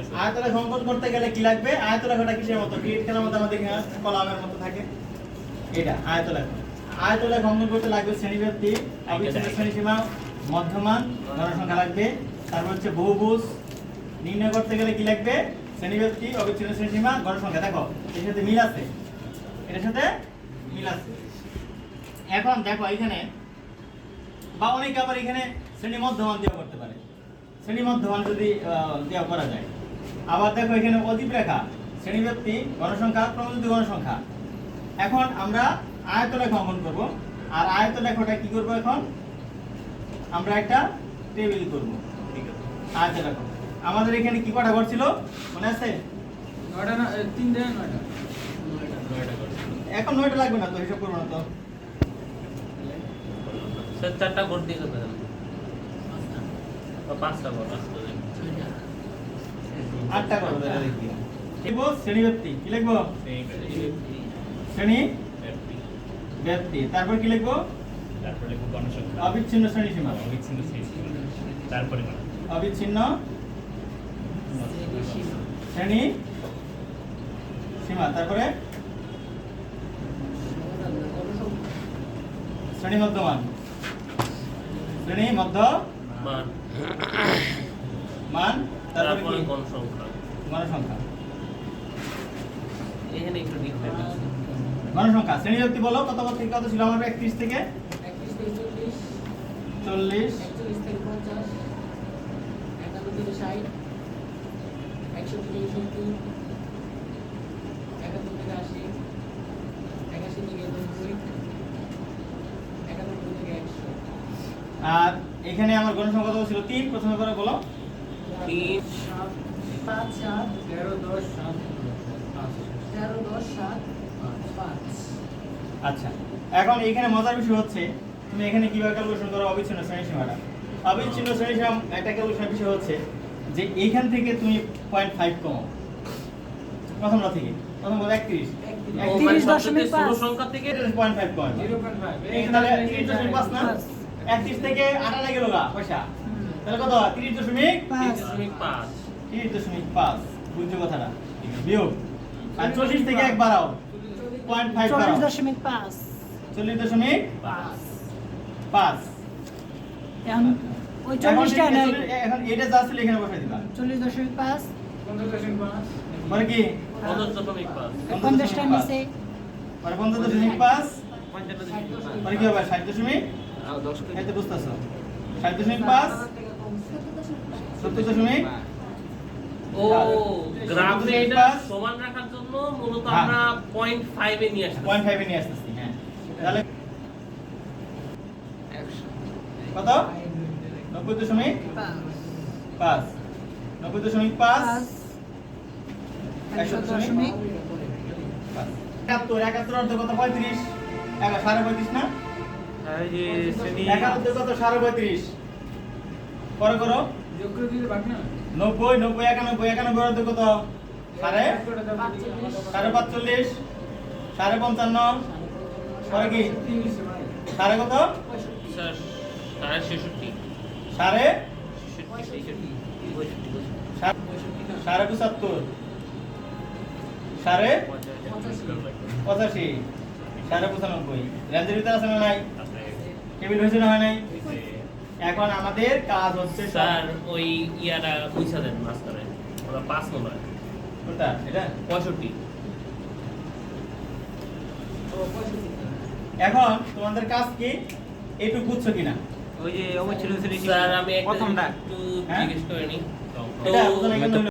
আছে। আয়তলেখ অঙ্কন করতে গেলে কি লাগবে? আয়তলেখটা কিসের মতো? ক্রিয়েট খেলার মতো আমাদের কলামের মতো থাকে। এটা আয়তলেখ আয়তলেখ অঙ্কন করতে লাগবে শ্রেণীব্যক্তি অবিচ্ছেদ্য শ্রেণীসীমা মধ্যমান জনসংখ্যা লাগবে। তারপর হচ্ছে বহুভুজ। নির্ণয় করতে গেলে কি লাগবে? শ্রেণীব্যক্তি অবিচ্ছেদ্য শ্রেণীসীমা গণসংখ্যা দেখো এর সাথে মিল আছে। এটার সাথে মিল আছে। এখন দেখো এখানে বা অনেকে আবার এখানে শ্রেণি মধ্যমান দেওয়া করতে পারে। শ্রেণি মধ্যমান যদি দেওয়া করা যায়। আবার দেখো এখানে অধিক রেখা শ্রেণীব্যক্তি গণসংখ্যা প্রমিত গণসংখ্যা। এখন আমরা আয়তলেখ অঙ্কন করব। আর আয়তলেখটা কি করব এখন? আমরা একটা টেবিল করব। ঠিক আছে আয়তলেখ। আমাদের এখানে কি কটা ঘর ছিল? মনে আছে? নয়টা না এ, তিনটে নয়টা? এখন নয়টা লাগবে না তো হিসাব করব না তো। চারটা ভোট দিয়ে? পাঁচটা। ভোট আসতো আটটা করব তাহলে দেখি। লিখব শ্রেণীব্যক্তি কি লিখব? শ্রেণি ব্যক্তি। তারপর কি লিখব? তারপরে লিখব গণসংখ্যা। অবিচ্ছিন্ন শ্রেণীসীমা অবিচ্ছিন্ন শ্রেণি তারপরে মানে অবিচ্ছিন্ন শ্রেণি সীমা। তারপরে? শ্রেণি মধ্যমান। শ্রেণি মধ্য মান। মান? তারপরে গণসংখ্যা গণসংখ্যা এখানে একটু ডিফারেন্ট আছে। গণসংখ্যা শ্রেণি ব্যক্তি বলো কত কত থেকে কত ছিল আমার একত্রিশ থেকে? একত্রিশ থেকে চল্লিশ। চল্লিশ। একচল্লিশ থেকে পঞ্চাশ। একান্ন থেকে ষাট। একষট্টি থেকে সত্তর। একাত্তর থেকে আশি। একাশি থেকে নব্বই একানব্বই থেকে একশো। আর এখানে আমার গণসংখ্যা কত ছিল? তিন। প্রথমে করে বলো। তিন পাঁচ সাত তেরো দশ সাত তেরো দশ সাত পাঁচ আচ্ছা। এখন এখানে মজার বিষয় হচ্ছে তুমি এখানে কীভাবে ক্যালকুলেশন করো? অবিচ্ছিন্ন শ্রেণি সীমাটা। অবিচ্ছিন্ন শ্রেণি সীমা একটা ক্যালকুলেশন বিষয় হচ্ছে যে এইখান থেকে তুমি পয়েন্ট ফাইভ কমো। প্রথমটা থেকে প্রথম বলো একত্রিশ। ও, মানে দশমিক পাঁচ। সংখ্যা থেকে point five zero point five একত্রিশ থেকে আটানা গেল গা পয়সা। তাহলে কত তিরিশ দশমিক পাঁচ দশমিক পাঁচ তিরিশ দশমিক পাঁচ বুঝছ কথাটা বিয়োগ আর চল্লিশ থেকে এক বাড়াও পয়েন্ট ফাইভ চল্লিশ দশমিক পাঁচ চল্লিশ দশমিক পাঁচ ওই চল্লিশটা চল্লিশ- এখন এটা যা ছিল এখানে বসাই দিবা চল্লিশ দশমিক পাঁচ পঞ্চাশ দশমিক পাঁচ মানে কি পঞ্চাশ দশমিক পাঁচ পঞ্চাশটা নিচে মানে পঞ্চাশ দশমিক পাঁচ মানে কি হবে ষাট দশমিক তো বুঝতেছো ষাট দশমিক পাঁচ সত্তর দশমিক ও এটা সমান রাখার জন্য মূলত। আমরা নিয়ে আসছি নিয়ে হ্যাঁ। তাহলে কত? দশমিক দশমিক দশমিক অর্ধ কত? একা- সাড়ে পঁয়ত্রিশ না? একাত্তর কত? সাড়ে পঁয়ত্রিশ। পরে করো করে। নব্বই নব্বই একানব্বই একানব্বই অর্ধ কত সাড়ে? সাড়ে পাঁচচল্লিশ সাড়ে পঞ্চান্ন পরে কি? সাড়ে কত? সাড়ে ছেষট্টি। সাড়ে? সাড়ে- সাড়ে পঁচাত্তর। সাড়ে? পঁচাশি। সাড়ে পঁচানব্বই। রেঞ্জের ভিতরে আছে না নাই? টেবিল হয়েছে না হয় নাই? এখন আমাদের কাজ হচ্ছে স্যার ওই ইয়াটা পয়সা দেন মাস্টারে। ওরা পাঁচ নম্বর। কোনটা এটা? পঁয়ষট্টি। এখন তোমাদের কাজ কি? একটু বুঝছ কিনা? ওই যে অবশ্যই স্যার আমি প্রথমটা। একটু হ্যাঁ? জিজ্ঞেস করে নিই তো?